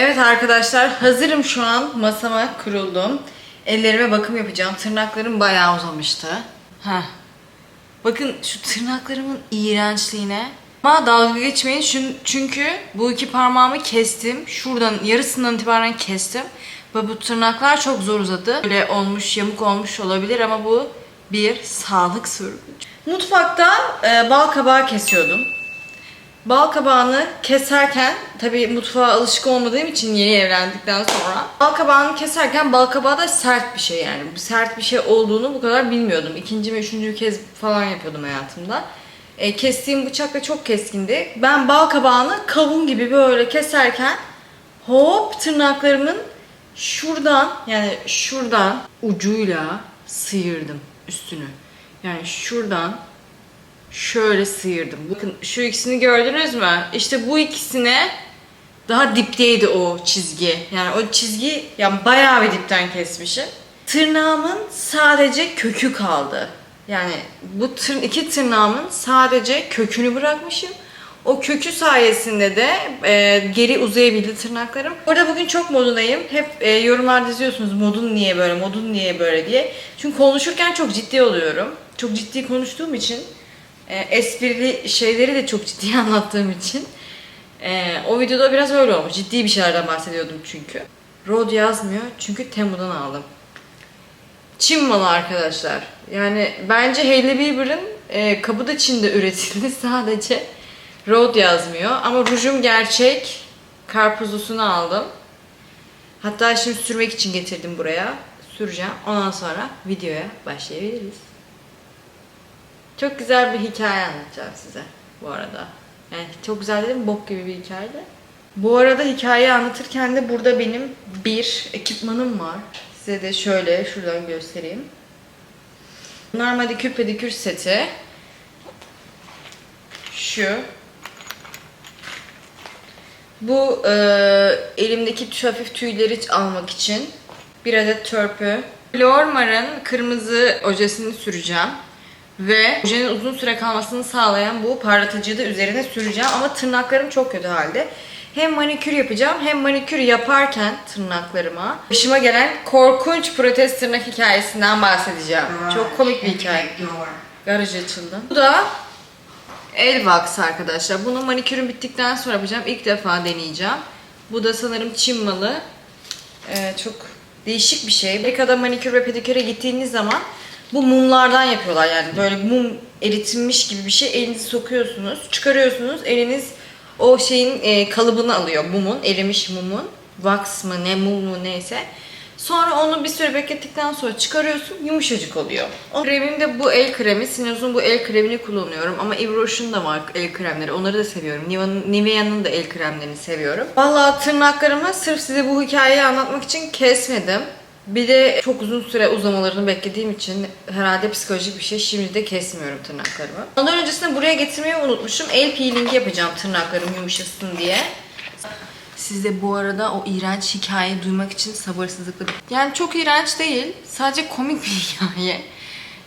Evet arkadaşlar hazırım şu an masama kuruldum. Ellerime bakım yapacağım. Tırnaklarım bayağı uzamıştı. Heh. Bakın şu tırnaklarımın iğrençliğine. Ama dalga geçmeyin çünkü bu iki parmağımı kestim. Şuradan yarısından itibaren kestim. Ve bu tırnaklar çok zor uzadı. Böyle olmuş, yamuk olmuş olabilir ama bu bir sağlık sorunu. Mutfakta e, bal kabağı kesiyordum. Bal kabağını keserken tabii mutfağa alışık olmadığım için yeni evlendikten sonra bal kabağını keserken bal kabağı da sert bir şey yani. Bu sert bir şey olduğunu bu kadar bilmiyordum. İkinci ve üçüncü kez falan yapıyordum hayatımda. E, kestiğim bıçak da çok keskindi. Ben bal kabağını kavun gibi böyle keserken hop tırnaklarımın şuradan yani şuradan ucuyla sıyırdım üstünü. Yani şuradan şöyle sıyırdım. Bakın şu ikisini gördünüz mü? İşte bu ikisine daha dipteydi o çizgi. Yani o çizgi yani bayağı bir dipten kesmişim. Tırnağımın sadece kökü kaldı. Yani bu tır, iki tırnağımın sadece kökünü bırakmışım. O kökü sayesinde de e, geri uzayabildi tırnaklarım. Burada bugün çok modundayım. Hep e, yorumlarda yazıyorsunuz modun niye böyle, modun niye böyle diye. Çünkü konuşurken çok ciddi oluyorum. Çok ciddi konuştuğum için e, esprili şeyleri de çok ciddi anlattığım için e, o videoda biraz öyle olmuş. Ciddi bir şeylerden bahsediyordum çünkü. Rod yazmıyor çünkü Temu'dan aldım. Çin malı arkadaşlar. Yani bence Hailey Bieber'ın e, kabı da Çin'de üretildi sadece. Rod yazmıyor ama rujum gerçek. Karpuzlusunu aldım. Hatta şimdi sürmek için getirdim buraya. Süreceğim. Ondan sonra videoya başlayabiliriz. Çok güzel bir hikaye anlatacağım size bu arada. Yani çok güzel dedim bok gibi bir hikaye. Bu arada hikayeyi anlatırken de burada benim bir ekipmanım var. Size de şöyle şuradan göstereyim. Bunlar manikür pedikür seti. Şu. Bu e, elimdeki hafif tüyleri almak için bir adet törpü. Flormar'ın kırmızı ojesini süreceğim. Ve ojenin uzun süre kalmasını sağlayan bu parlatıcıyı da üzerine süreceğim. Ama tırnaklarım çok kötü halde. Hem manikür yapacağım hem manikür yaparken tırnaklarıma başıma gelen korkunç protez tırnak hikayesinden bahsedeceğim. Çok komik bir hikaye. Garaj açıldı. Bu da el wax arkadaşlar. Bunu manikürüm bittikten sonra yapacağım. İlk defa deneyeceğim. Bu da sanırım Çin malı. Ee, çok değişik bir şey. Amerika'da manikür ve pediküre gittiğiniz zaman bu mumlardan yapıyorlar yani böyle mum eritilmiş gibi bir şey elinizi sokuyorsunuz, çıkarıyorsunuz, eliniz o şeyin e, kalıbını alıyor mumun, erimiş mumun, wax mı ne mum mu neyse. Sonra onu bir süre beklettikten sonra çıkarıyorsun, yumuşacık oluyor. O kremim de bu el kremi. Sinoz'un bu el kremini kullanıyorum. Ama Rocher'ın da var el kremleri. Onları da seviyorum. Nivea'nın da el kremlerini seviyorum. Vallahi tırnaklarımı sırf size bu hikayeyi anlatmak için kesmedim. Bir de çok uzun süre uzamalarını beklediğim için herhalde psikolojik bir şey. Şimdi de kesmiyorum tırnaklarımı. Ondan öncesinde buraya getirmeyi unutmuşum. El peelingi yapacağım tırnaklarım yumuşasın diye. Siz de bu arada o iğrenç hikayeyi duymak için sabırsızlıkla... Yani çok iğrenç değil. Sadece komik bir hikaye.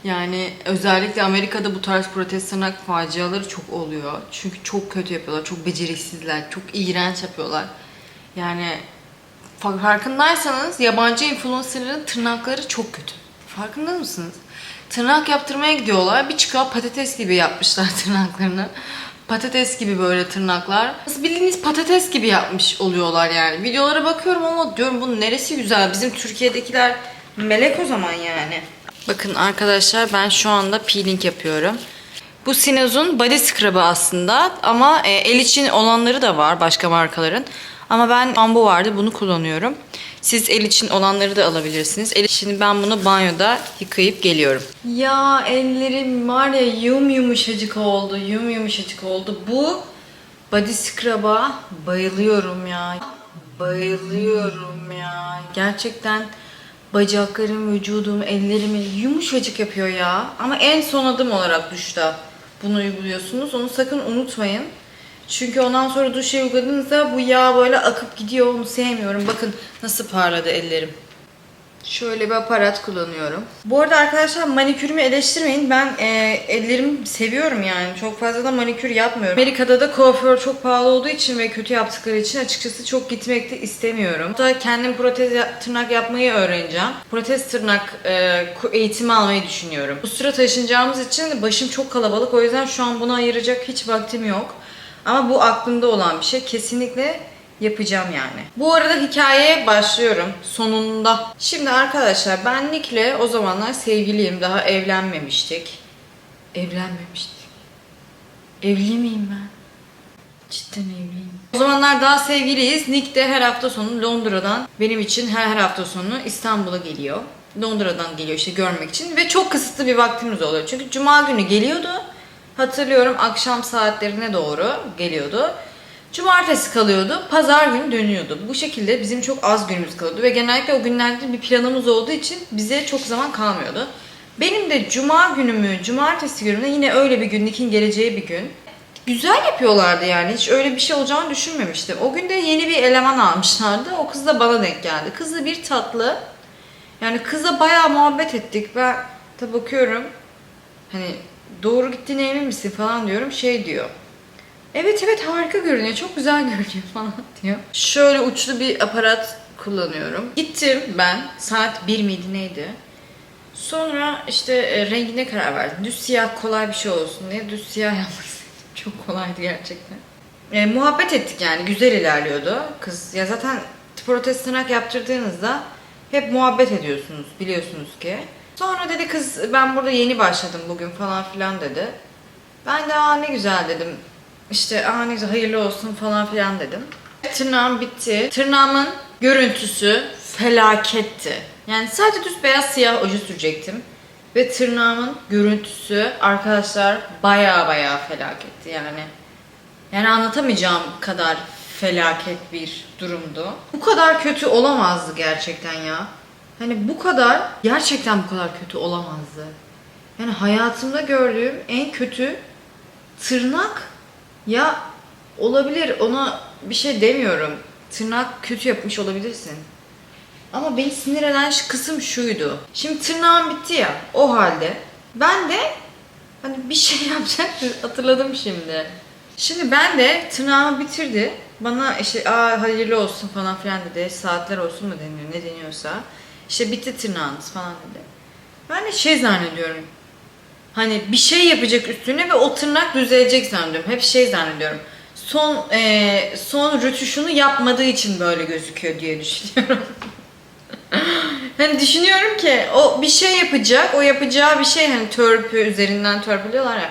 Yani özellikle Amerika'da bu tarz protest tırnak faciaları çok oluyor. Çünkü çok kötü yapıyorlar. Çok beceriksizler. Çok iğrenç yapıyorlar. Yani farkındaysanız yabancı influencerların tırnakları çok kötü. Farkında mısınız? Tırnak yaptırmaya gidiyorlar. Bir çıkıyor patates gibi yapmışlar tırnaklarını. Patates gibi böyle tırnaklar. Nasıl bildiğiniz patates gibi yapmış oluyorlar yani. Videolara bakıyorum ama diyorum bunun neresi güzel. Bizim Türkiye'dekiler melek o zaman yani. Bakın arkadaşlar ben şu anda peeling yapıyorum. Bu Sinoz'un body scrub'ı aslında ama e, el için olanları da var başka markaların. Ama ben ambu vardı bunu kullanıyorum. Siz el için olanları da alabilirsiniz. El için ben bunu banyoda yıkayıp geliyorum. Ya ellerim var ya yum yumuşacık oldu. Yum yumuşacık oldu. Bu body scrub'a bayılıyorum ya. Bayılıyorum ya. Gerçekten bacaklarım, vücudum, ellerimi yumuşacık yapıyor ya. Ama en son adım olarak duşta bunu uyguluyorsunuz. Onu sakın unutmayın. Çünkü ondan sonra duşa uyguladığınızda bu yağ böyle akıp gidiyor. Onu sevmiyorum. Bakın nasıl parladı ellerim. Şöyle bir aparat kullanıyorum. Bu arada arkadaşlar manikürümü eleştirmeyin. Ben e, ellerimi seviyorum yani. Çok fazla da manikür yapmıyorum. Amerika'da da kuaför çok pahalı olduğu için ve kötü yaptıkları için açıkçası çok gitmek de istemiyorum. Hatta kendim protez tırnak yapmayı öğreneceğim. Protez tırnak e, eğitimi almayı düşünüyorum. Bu sıra taşınacağımız için başım çok kalabalık. O yüzden şu an buna ayıracak hiç vaktim yok. Ama bu aklımda olan bir şey. Kesinlikle yapacağım yani. Bu arada hikayeye başlıyorum sonunda. Şimdi arkadaşlar ben Nick'le o zamanlar sevgiliyim. Daha evlenmemiştik. Evlenmemiştik. Evli miyim ben? Cidden evliyim. O zamanlar daha sevgiliyiz. Nick de her hafta sonu Londra'dan benim için her, her hafta sonu İstanbul'a geliyor. Londra'dan geliyor işte görmek için ve çok kısıtlı bir vaktimiz oluyor. Çünkü cuma günü geliyordu. Hatırlıyorum akşam saatlerine doğru geliyordu. Cumartesi kalıyordu, pazar günü dönüyordu. Bu şekilde bizim çok az günümüz kalıyordu ve genellikle o günlerde bir planımız olduğu için bize çok zaman kalmıyordu. Benim de cuma günümü, cumartesi günümde yine öyle bir gün, Nick'in geleceği bir gün. Güzel yapıyorlardı yani. Hiç öyle bir şey olacağını düşünmemiştim. O gün de yeni bir eleman almışlardı. O kız da bana denk geldi. Kız da bir tatlı. Yani kızla bayağı muhabbet ettik. Ben de bakıyorum. Hani doğru gittiğine emin misin falan diyorum. Şey diyor. Evet evet harika görünüyor. Çok güzel görünüyor falan diyor. Şöyle uçlu bir aparat kullanıyorum. Gittim ben. Saat 1 miydi neydi? Sonra işte e, rengine karar verdim. Düz siyah kolay bir şey olsun diye düz siyah yapmak. Çok kolaydı gerçekten. E, muhabbet ettik yani. Güzel ilerliyordu. Kız ya zaten protez tırnak yaptırdığınızda hep muhabbet ediyorsunuz biliyorsunuz ki. Sonra dedi kız ben burada yeni başladım bugün falan filan dedi. Ben de aa ne güzel dedim. İşte aa ne güzel hayırlı olsun falan filan dedim. Tırnağım bitti. Tırnağımın görüntüsü felaketti. Yani sadece düz beyaz siyah oje sürecektim. Ve tırnağımın görüntüsü arkadaşlar baya baya felaketti yani. Yani anlatamayacağım kadar felaket bir durumdu. Bu kadar kötü olamazdı gerçekten ya. Hani bu kadar, gerçekten bu kadar kötü olamazdı. Yani hayatımda gördüğüm en kötü tırnak ya olabilir ona bir şey demiyorum. Tırnak kötü yapmış olabilirsin. Ama beni sinir eden kısım şuydu. Şimdi tırnağım bitti ya o halde. Ben de hani bir şey yapacaktı hatırladım şimdi. Şimdi ben de tırnağımı bitirdi. Bana işte aa hayırlı olsun falan filan dedi. Saatler olsun mu deniyor ne deniyorsa. İşte bitti tırnağınız falan dedi. Ben de şey zannediyorum. Hani bir şey yapacak üstüne ve o tırnak düzelecek zannediyorum. Hep şey zannediyorum. Son eee, son rötuşunu yapmadığı için böyle gözüküyor diye düşünüyorum. hani düşünüyorum ki o bir şey yapacak, o yapacağı bir şey hani törpü üzerinden törpülüyorlar ya.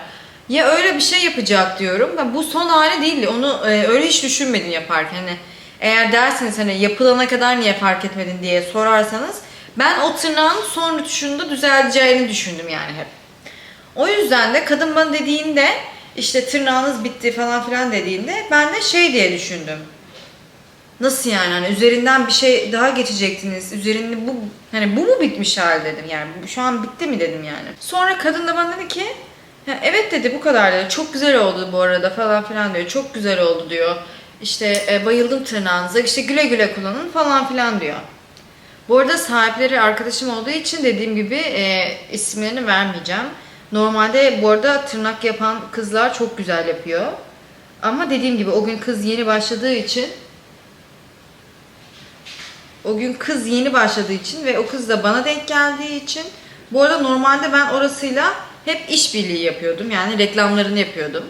Ya öyle bir şey yapacak diyorum. Ben bu son hali değildi. Onu e, öyle hiç düşünmedim yaparken. Hani eğer derseniz hani yapılana kadar niye fark etmedin diye sorarsanız ben o tırnağın son rötuşunda düzeleceğini düşündüm yani hep. O yüzden de kadın bana dediğinde işte tırnağınız bitti falan filan dediğinde ben de şey diye düşündüm. Nasıl yani hani üzerinden bir şey daha geçecektiniz. Üzerinde bu hani bu mu bitmiş hal dedim yani. Şu an bitti mi dedim yani. Sonra kadın da bana dedi ki "Ha, evet dedi bu kadar dedi. Çok güzel oldu bu arada falan filan diyor. Çok güzel oldu diyor. İşte e, bayıldım tırnağınıza. işte güle güle kullanın falan filan diyor. Bu arada sahipleri arkadaşım olduğu için dediğim gibi e, isimlerini vermeyeceğim. Normalde bu arada tırnak yapan kızlar çok güzel yapıyor. Ama dediğim gibi o gün kız yeni başladığı için o gün kız yeni başladığı için ve o kız da bana denk geldiği için bu arada normalde ben orasıyla hep işbirliği yapıyordum. Yani reklamlarını yapıyordum.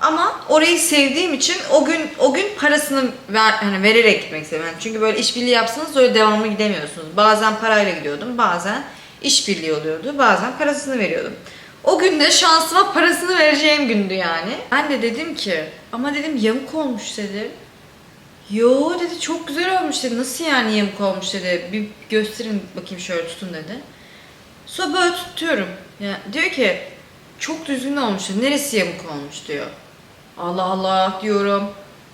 Ama orayı sevdiğim için o gün o gün parasını ver, hani vererek gitmek istedim. Yani çünkü böyle işbirliği yapsanız öyle devamlı gidemiyorsunuz. Bazen parayla gidiyordum, bazen işbirliği oluyordu, bazen parasını veriyordum. O gün de şansıma parasını vereceğim gündü yani. Ben de dedim ki ama dedim yamuk olmuş dedim. Yo dedi çok güzel olmuş dedi. Nasıl yani yamuk olmuş dedi. Bir gösterin bakayım şöyle tutun dedi. Sonra böyle tutuyorum. Ya diyor ki çok düzgün olmuş. dedi. Neresi yamuk olmuş diyor. Allah Allah diyorum.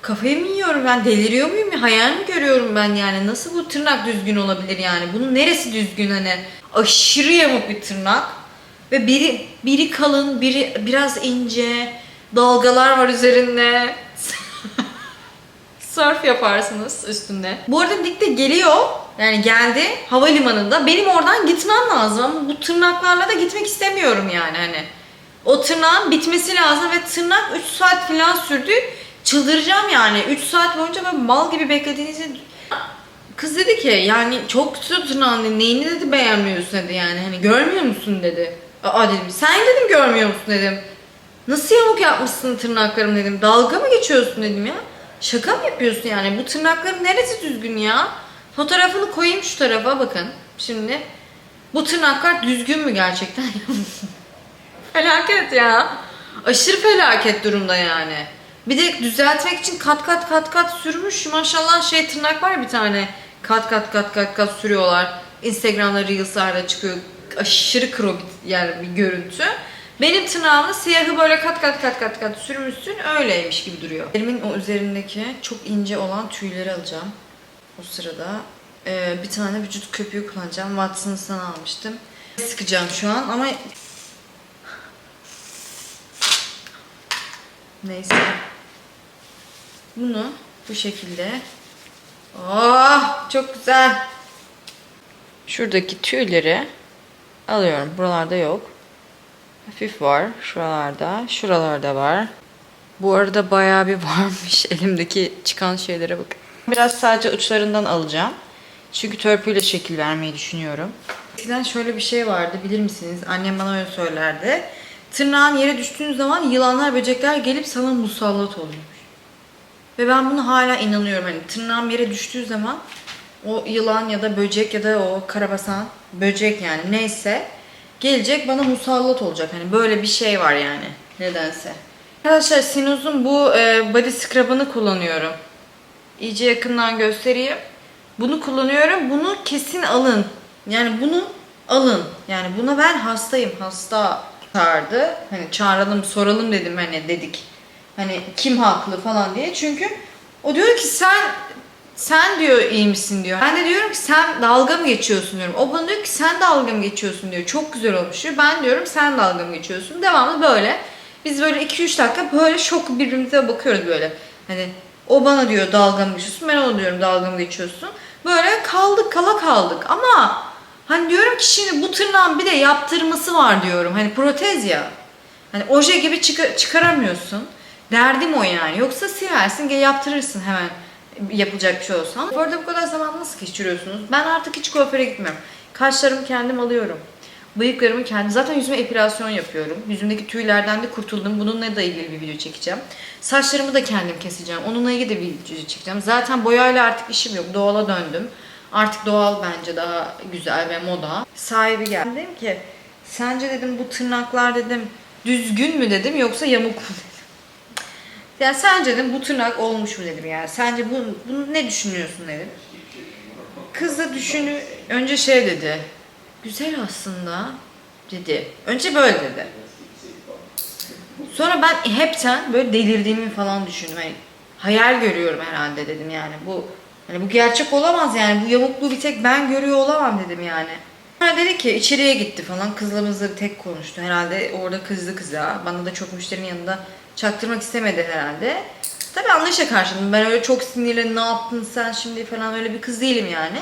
Kafayı mı yiyorum ben? Deliriyor muyum? ya? Hayal mi görüyorum ben yani? Nasıl bu tırnak düzgün olabilir yani? Bunun neresi düzgün hani? Aşırı yamuk bir tırnak. Ve biri biri kalın, biri biraz ince. Dalgalar var üzerinde. Surf yaparsınız üstünde. Bu arada Nick de geliyor. Yani geldi havalimanında. Benim oradan gitmem lazım ama bu tırnaklarla da gitmek istemiyorum yani hani. O tırnağın bitmesi lazım ve tırnak 3 saat falan sürdü. Çıldıracağım yani. 3 saat boyunca ben mal gibi beklediğinizi Kız dedi ki yani çok kötü tırnağın. Neyini dedi beğenmiyorsun dedi yani. Hani görmüyor musun dedi. Aa dedim sen dedim görmüyor musun dedim. Nasıl yamuk yapmışsın tırnaklarım dedim. Dalga mı geçiyorsun dedim ya. Şaka mı yapıyorsun yani? Bu tırnakların neresi düzgün ya? Fotoğrafını koyayım şu tarafa bakın. Şimdi bu tırnaklar düzgün mü gerçekten? felaket ya. Aşırı felaket durumda yani. Bir de düzeltmek için kat kat kat kat sürmüş. Maşallah şey tırnak var bir tane. Kat kat kat kat kat sürüyorlar. Instagram'da Reels'larda çıkıyor. Aşırı kro yani bir görüntü. Benim tırnağımda siyahı böyle kat kat kat kat kat sürmüşsün öyleymiş gibi duruyor. Elimin o üzerindeki çok ince olan tüyleri alacağım. O sırada Ee, bir tane vücut köpüğü kullanacağım. Watson's'tan almıştım. Sıkacağım şu an ama Neyse. Bunu bu şekilde. Oh, çok güzel. Şuradaki tüyleri alıyorum. Buralarda yok. Hafif var. Şuralarda. Şuralarda var. Bu arada bayağı bir varmış elimdeki çıkan şeylere bakın. Biraz sadece uçlarından alacağım. Çünkü törpüyle şekil vermeyi düşünüyorum. Eskiden şöyle bir şey vardı bilir misiniz? Annem bana öyle söylerdi. Tırnağın yere düştüğün zaman yılanlar, böcekler gelip sana musallat oluyormuş. Ve ben bunu hala inanıyorum. Hani tırnağım yere düştüğü zaman o yılan ya da böcek ya da o karabasan böcek yani neyse gelecek bana musallat olacak. Hani böyle bir şey var yani nedense. Arkadaşlar Sinus'un bu e, body scrub'ını kullanıyorum. İyice yakından göstereyim. Bunu kullanıyorum. Bunu kesin alın. Yani bunu alın. Yani buna ben hastayım. Hasta çağırdı. Hani çağıralım soralım dedim hani dedik. Hani kim haklı falan diye. Çünkü o diyor ki sen sen diyor iyi misin diyor. Ben de diyorum ki sen dalga mı geçiyorsun diyorum. O bana diyor ki sen dalga mı geçiyorsun diyor. Çok güzel olmuş diyor. Ben diyorum sen dalga mı geçiyorsun. Devamlı böyle. Biz böyle 2-3 dakika böyle şok birbirimize bakıyoruz böyle. Hani o bana diyor dalga mı geçiyorsun. Ben ona diyorum dalga mı geçiyorsun. Böyle kaldık kala kaldık. Ama hani diyorum ki şimdi bu tırnağın bir de yaptırması var diyorum. Hani protez ya. Hani oje gibi çıka- çıkaramıyorsun. Derdim o yani. Yoksa silersin, gel yaptırırsın hemen yapılacak bir şey olsa. Ama kuaförde bu kadar zaman nasıl geçiriyorsunuz? Ben artık hiç kuaföre gitmiyorum. Kaşlarımı kendim alıyorum. Bıyıklarımı kendim. Zaten yüzüme epilasyon yapıyorum. Yüzümdeki tüylerden de kurtuldum. Bununla da ilgili bir video çekeceğim. Saçlarımı da kendim keseceğim. Onunla ilgili de bir video çekeceğim. Zaten boyayla artık işim yok. Doğala döndüm. Artık doğal bence daha güzel ve moda. Sahibi geldi. Dedim ki sence dedim bu tırnaklar dedim düzgün mü dedim yoksa yamuk mu dedim. Ya sence dedim bu tırnak olmuş mu dedim yani. Sence bu, bunu ne düşünüyorsun dedim. Kız da düşünü önce şey dedi. Güzel aslında dedi. Önce böyle dedi. Sonra ben hepten böyle delirdiğimi falan düşündüm. Hani hayal görüyorum herhalde dedim yani. Bu hani bu gerçek olamaz yani. Bu yamukluğu bir tek ben görüyor olamam dedim yani. Sonra dedi ki içeriye gitti falan. Kızla mızla tek konuştu. Herhalde orada kızdı kıza. Bana da çok müşterinin yanında çaktırmak istemedi herhalde. Tabii anlayışla karşıladım. Ben öyle çok sinirli ne yaptın sen şimdi falan öyle bir kız değilim yani.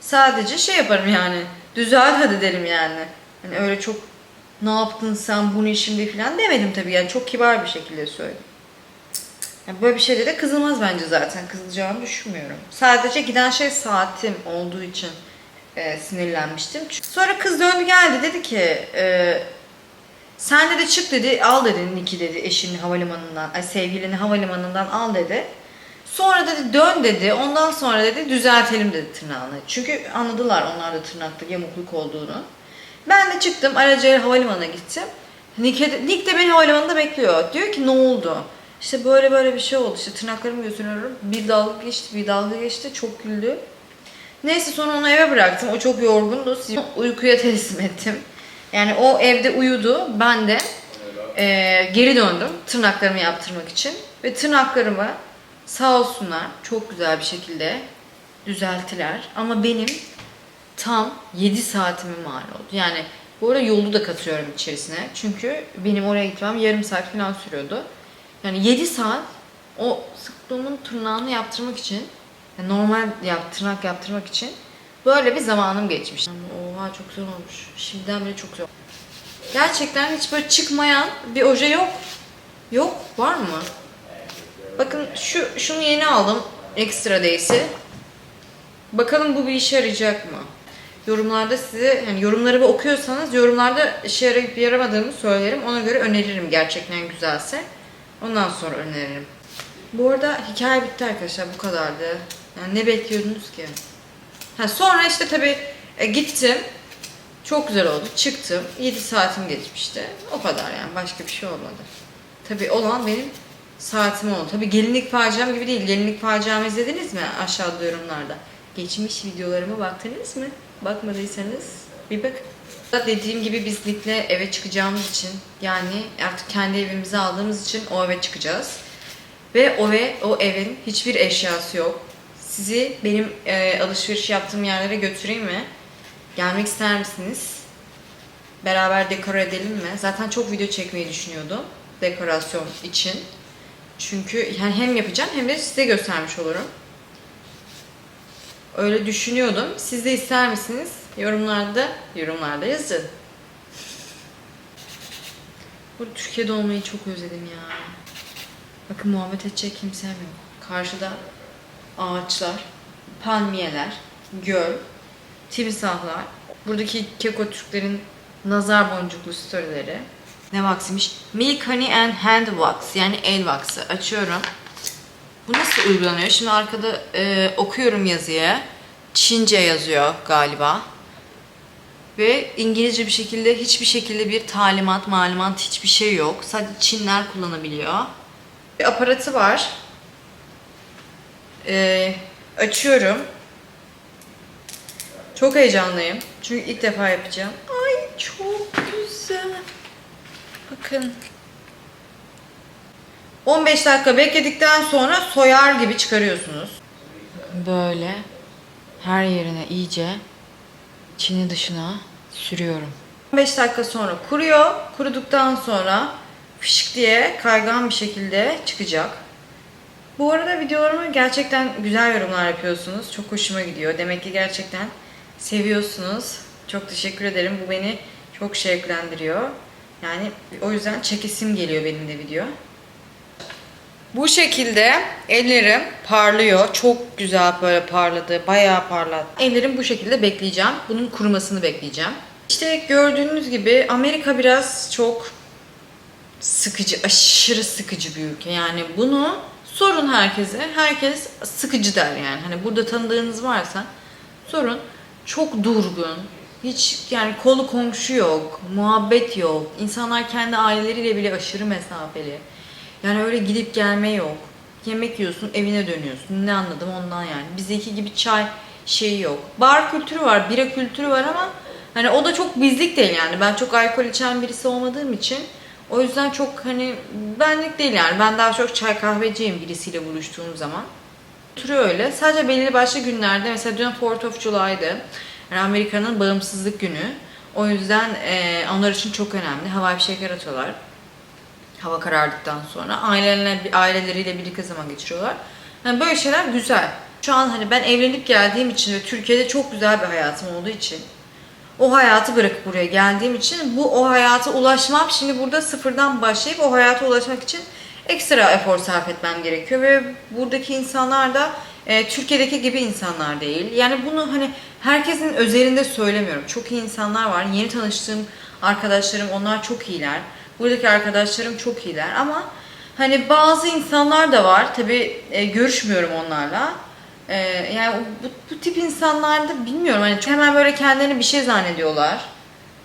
Sadece şey yaparım yani. Düzelt hadi derim yani. Hani öyle çok ne yaptın sen bunu şimdi falan demedim tabii yani çok kibar bir şekilde söyledim. Yani böyle bir şeyde de kızılmaz bence zaten. Kızılacağını düşünmüyorum. Sadece giden şey saatim olduğu için e, sinirlenmiştim. Sonra kız döndü geldi dedi ki e, sen dedi çık dedi al dedi Niki dedi eşini havalimanından ay sevgilini havalimanından al dedi. Sonra dedi dön dedi ondan sonra dedi düzeltelim dedi tırnağını. Çünkü anladılar onlar da tırnakta yamukluk olduğunu. Ben de çıktım aracıyla havalimanına gittim. Nick, de- Nick de beni havalimanında bekliyor. Diyor ki ne oldu? İşte böyle böyle bir şey oldu. İşte tırnaklarımı götürüyorum. Bir dalga geçti, bir dalga geçti. Çok güldü. Neyse sonra onu eve bıraktım. O çok yorgundu. Uykuya teslim ettim. Yani o evde uyudu. Ben de eee, geri döndüm tırnaklarımı yaptırmak için. Ve tırnaklarımı sağ olsunlar çok güzel bir şekilde düzelttiler. Ama benim tam 7 saatimi mal oldu. Yani bu arada yolu da katıyorum içerisine. Çünkü benim oraya gitmem yarım saat falan sürüyordu. Yani 7 saat o sıklığımın tırnağını yaptırmak için yani normal yap, tırnak yaptırmak için böyle bir zamanım geçmiş. Ama Oha çok güzel olmuş. Şimdiden bile çok güzel. Gerçekten hiç böyle çıkmayan bir oje yok. Yok. Var mı? Bakın şu şunu yeni aldım. Extra Days'i. Bakalım bu bir işe yarayacak mı? Yorumlarda size, hani yorumları bir okuyorsanız yorumlarda işe yarayıp yaramadığımı söylerim. Ona göre öneririm gerçekten güzelse. Ondan sonra öneririm. Bu arada hikaye bitti arkadaşlar. Bu kadardı. Yani ne bekliyordunuz ki? Ha, sonra işte tabii e, gittim. Çok güzel oldu. Çıktım. 7 saatim geçmişti. O kadar yani. Başka bir şey olmadı. Tabii olan benim saatim oldu. Tabii gelinlik faciam gibi değil. Gelinlik faciamı izlediniz mi aşağıda yorumlarda? Geçmiş videolarıma baktınız mı? Bakmadıysanız bir bakın. Dediğim gibi biz Nick'le eve çıkacağımız için yani artık kendi evimizi aldığımız için o eve çıkacağız. Ve o ve o evin hiçbir eşyası yok. Sizi benim e, alışveriş yaptığım yerlere götüreyim mi? Gelmek ister misiniz? Beraber dekore edelim mi? Zaten çok video çekmeyi düşünüyordum dekorasyon için. Çünkü yani hem yapacağım hem de size göstermiş olurum. Öyle düşünüyordum. Siz de ister misiniz? Yorumlarda, yorumlarda yazın. Burada Türkiye'de olmayı çok özledim ya. Bakın muhabbet edecek kimsem yok. Karşıda ağaçlar, palmiyeler, göl, timsahlar. Buradaki keko Türklerin nazar boncuklu storyleri. Ne vaksıymış? Milk Honey and Hand Wax yani el wax'ı. Açıyorum. Bu nasıl uygulanıyor? Şimdi arkada e, okuyorum yazıyı. Çince yazıyor galiba. Ve İngilizce bir şekilde hiçbir şekilde bir talimat, malumat hiçbir şey yok. Sadece Çinler kullanabiliyor. Bir aparatı var. E, açıyorum. Çok heyecanlıyım. Çünkü ilk defa yapacağım. Ay çok güzel. Bakın. 15 dakika bekledikten sonra soyar gibi çıkarıyorsunuz. Böyle her yerine iyice içini dışına sürüyorum. 15 dakika sonra kuruyor. Kuruduktan sonra fışık diye kaygan bir şekilde çıkacak. Bu arada videolarıma gerçekten güzel yorumlar yapıyorsunuz. Çok hoşuma gidiyor. Demek ki gerçekten seviyorsunuz. Çok teşekkür ederim. Bu beni çok şevklendiriyor. Yani o yüzden çekesim geliyor benim de video. Bu şekilde ellerim parlıyor. Çok güzel böyle parladı. Bayağı parladı. Ellerim bu şekilde bekleyeceğim. Bunun kurumasını bekleyeceğim. İşte gördüğünüz gibi Amerika biraz çok sıkıcı, aşırı sıkıcı bir ülke. Yani bunu sorun herkese. Herkes sıkıcı der yani. Hani burada tanıdığınız varsa sorun. Çok durgun. Hiç yani kolu komşu yok, muhabbet yok. İnsanlar kendi aileleriyle bile aşırı mesafeli. Yani öyle gidip gelme yok. Yemek yiyorsun, evine dönüyorsun. Ne anladım ondan yani. Bizdeki gibi çay şeyi yok. Bar kültürü var, bira kültürü var ama hani o da çok bizlik değil yani. Ben çok alkol içen birisi olmadığım için o yüzden çok hani benlik değil yani. Ben daha çok çay kahveciyim birisiyle buluştuğum zaman. Türü öyle. Sadece belirli başlı günlerde mesela dün 4th of July'dı. Yani Amerika'nın bağımsızlık günü. O yüzden e, onlar için çok önemli. Havai fişekler atıyorlar. Hava karardıktan sonra ailelerine, aileleriyle birlikte zaman geçiriyorlar. Yani böyle şeyler güzel. Şu an hani ben evlenip geldiğim için ve Türkiye'de çok güzel bir hayatım olduğu için o hayatı bırakıp buraya geldiğim için bu o hayata ulaşmam şimdi burada sıfırdan başlayıp o hayata ulaşmak için ekstra efor sarf etmem gerekiyor ve buradaki insanlar da e, Türkiye'deki gibi insanlar değil. Yani bunu hani herkesin özelinde söylemiyorum. Çok iyi insanlar var. Yeni tanıştığım arkadaşlarım onlar çok iyiler. Buradaki arkadaşlarım çok iyiler ama hani bazı insanlar da var. Tabi görüşmüyorum onlarla. E, yani bu, bu tip insanlarda bilmiyorum hani hemen böyle kendilerini bir şey zannediyorlar.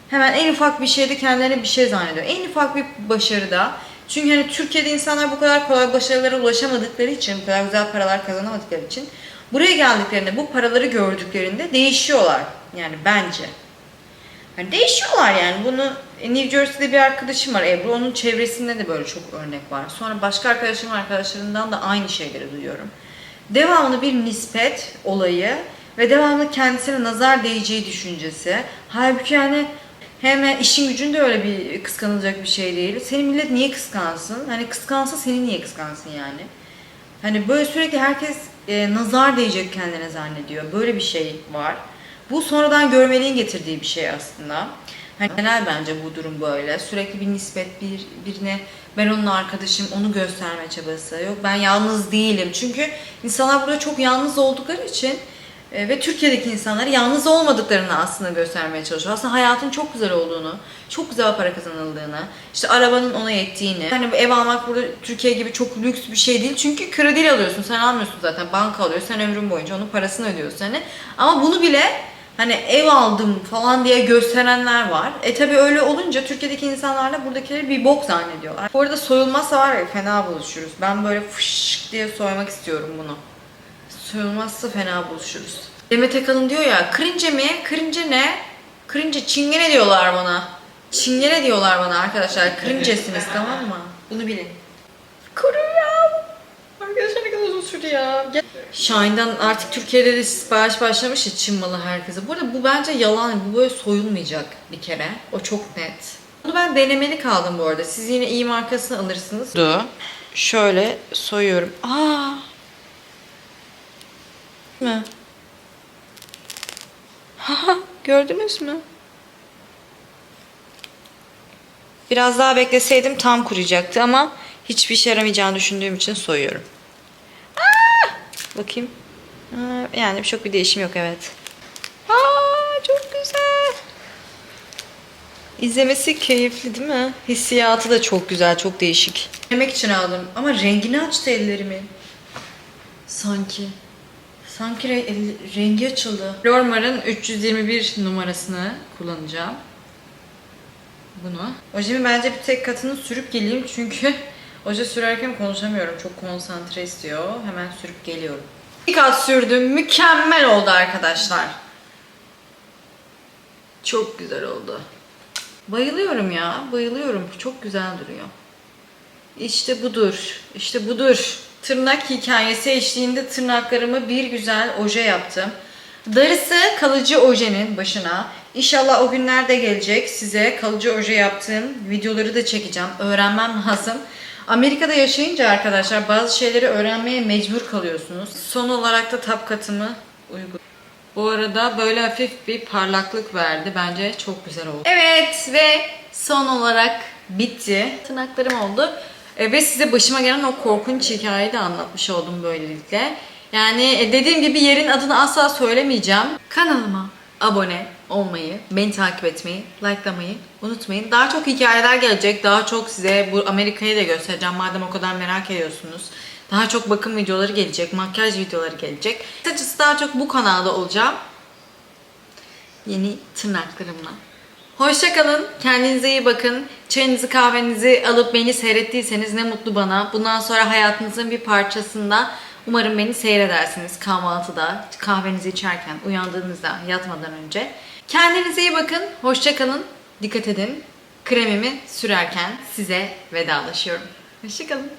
Hemen en ufak bir şeyde kendilerini bir şey zannediyor. En ufak bir başarıda. Çünkü hani Türkiye'de insanlar bu kadar kolay başarılara ulaşamadıkları için, bu kadar güzel paralar kazanamadıkları için buraya geldiklerinde bu paraları gördüklerinde değişiyorlar. Yani bence. Hani değişiyorlar yani. Bunu e, New Jersey'de bir arkadaşım var Ebru. Onun çevresinde de böyle çok örnek var. Sonra başka arkadaşım arkadaşlarından da aynı şeyleri duyuyorum. Devamlı bir nispet olayı ve devamlı kendisine nazar değeceği düşüncesi. Halbuki yani hemen işin gücünde öyle bir kıskanılacak bir şey değil. Seni millet niye kıskansın? Hani kıskansa seni niye kıskansın yani? Hani böyle sürekli herkes e, nazar değecek kendine zannediyor. Böyle bir şey var. Bu sonradan görmeliğin getirdiği bir şey aslında. Hani genel bence bu durum böyle. Sürekli bir nispet bir birine ben onun arkadaşım onu gösterme çabası. Yok ben yalnız değilim. Çünkü insanlar burada çok yalnız oldukları için e, ve Türkiye'deki insanlar yalnız olmadıklarını aslında göstermeye çalışıyor. Aslında hayatın çok güzel olduğunu, çok güzel para kazanıldığını, işte arabanın ona yettiğini. Hani ev almak burada Türkiye gibi çok lüks bir şey değil. Çünkü krediyle alıyorsun. Sen almıyorsun zaten. Banka alıyor. Sen ömrün boyunca onun parasını ödüyorsun hani. Ama bunu bile hani ev aldım falan diye gösterenler var. E tabi öyle olunca Türkiye'deki insanlar da buradakileri bir bok zannediyorlar. Bu arada soyulmazsa var ya fena buluşuruz. Ben böyle fışk diye soymak istiyorum bunu. Soyulmazsa fena buluşuruz. Demet Akalın diyor ya, cringe mi? Cringe ne? Cringe, çingene diyorlar bana. Çingene diyorlar bana arkadaşlar. Cringe'siniz tamam mı? Bunu bilin. Kuruyorum. Arkadaşlar ne kadar uzun sürdü ya. Gel- Shine'dan artık Türkiye'de de sipariş başlamış ya Çin malı herkese. Bu arada bu bence yalan. Bu böyle soyulmayacak bir kere. O çok net. Bunu ben denemeli kaldım bu arada. Siz yine iyi markasını alırsınız. Du. Şöyle soyuyorum. Aa. Mi? Haha, gördünüz mü? Biraz daha bekleseydim tam kuruyacaktı ama hiçbir işe yaramayacağını düşündüğüm için soyuyorum. Bakayım. Yani çok bir değişim yok evet. Aa, çok güzel. İzlemesi keyifli değil mi? Hissiyatı da çok güzel, çok değişik. Yemek için aldım ama rengini açtı ellerimin. Sanki. Sanki re- rengi açıldı. Lormar'ın 321 numarasını kullanacağım. Bunu. Ojemi bence bir tek katını sürüp geleyim çünkü oje sürerken konuşamıyorum. Çok konsantre istiyor. Hemen sürüp geliyorum. Bir kat sürdüm. Mükemmel oldu arkadaşlar. Çok güzel oldu. Bayılıyorum ya. Bayılıyorum. Çok güzel duruyor. İşte budur. İşte budur. Tırnak hikayesi eşliğinde tırnaklarımı bir güzel oje yaptım. Darısı kalıcı ojenin başına. İnşallah o günler de gelecek. Size kalıcı oje yaptığım videoları da çekeceğim. Öğrenmem lazım. Amerika'da yaşayınca arkadaşlar bazı şeyleri öğrenmeye mecbur kalıyorsunuz. Son olarak da tap katımı uyguladım. Bu arada böyle hafif bir parlaklık verdi. Bence çok güzel oldu. Evet ve son olarak bitti. Tırnaklarım oldu. E, ve size başıma gelen o korkunç hikayeyi de anlatmış oldum böylelikle. Yani e, dediğim gibi yerin adını asla söylemeyeceğim. Kanalıma abone olmayı, beni takip etmeyi, likelamayı unutmayın. Daha çok hikayeler gelecek. Daha çok size bu Amerika'yı da göstereceğim madem o kadar merak ediyorsunuz. Daha çok bakım videoları gelecek, makyaj videoları gelecek. Kısacası daha çok bu kanalda olacağım. Yeni tırnaklarımla. Hoşça kalın. Kendinize iyi bakın. Çayınızı kahvenizi alıp beni seyrettiyseniz ne mutlu bana. Bundan sonra hayatınızın bir parçasında umarım beni seyredersiniz kahvaltıda, kahvenizi içerken, uyandığınızda, yatmadan önce. Kendinize iyi bakın. Hoşça kalın. Dikkat edin. Kremimi sürerken size vedalaşıyorum. Hoşça kalın.